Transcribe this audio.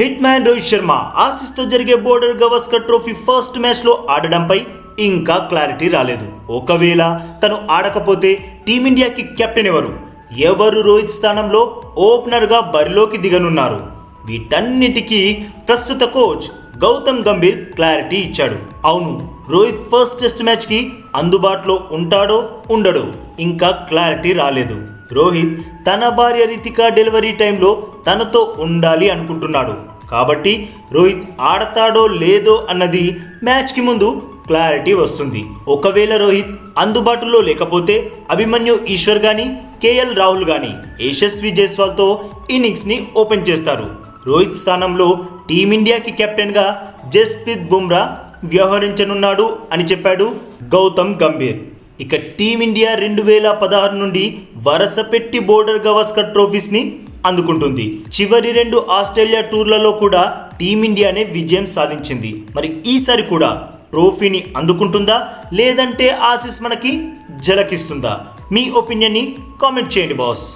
Hit man Rohit Sharma ఆసిస్తో జరిగే Border Gavaskar trophy first మ్యాచ్లో ఆడడంపై ఇంకా క్లారిటీ రాలేదు. ఒకవేళ తను ఆడకపోతే టీమిండియాకి కెప్టెన్ ఎవరు? ఎవరు రోహిత్ స్థానంలో ఓపెనర్గా బరిలోకి దిగనున్నారు? వీటన్నిటికీ ప్రస్తుత కోచ్ గౌతమ్ గంభీర్ క్లారిటీ ఇచ్చాడు. అవును రోహిత్ ఫస్ట్ టెస్ట్ మ్యాచ్కి అందుబాటులో ఉంటాడో ఉండడో ఇంకా క్లారిటీ రాలేదు. రోహిత్ తన భార్య రితిక డెలివరీ టైంలో తనతో ఉండాలి అనుకుంటున్నాడు. కాబట్టి రోహిత్ ఆడతాడో లేదో అన్నది మ్యాచ్కి ముందు క్లారిటీ వస్తుంది. ఒకవేళ రోహిత్ అందుబాటులో లేకపోతే అభిమన్యు ఈశ్వర్ గాని కేఎల్ రాహుల్ గాని యశస్వి జైస్వాల్తో ఇన్నింగ్స్ని ఓపెన్ చేస్తారు. రోహిత్ స్థానంలో టీమిండియాకి కెప్టెన్గా జస్ప్రీత్ బుమ్రా వ్యవహరించనున్నాడు అని చెప్పాడు గౌతమ్ గంభీర్. ఇక టీమిండియా రెండు వేల పదహారు నుండి వరసపెట్టి బోర్డర్ గవాస్కర్ ట్రోఫీస్ని అందుకుంటుంది. చివరి రెండు ఆస్ట్రేలియా టూర్లలో కూడా టీమిండియానే విజయం సాధించింది. మరి ఈసారి కూడా ట్రోఫీని అందుకుంటుందా? లేదంటే ఆసిస్ మనకి జలకిస్తుందా? మీ ఒపీనియన్ని కామెంట్ చేయండి బాస్.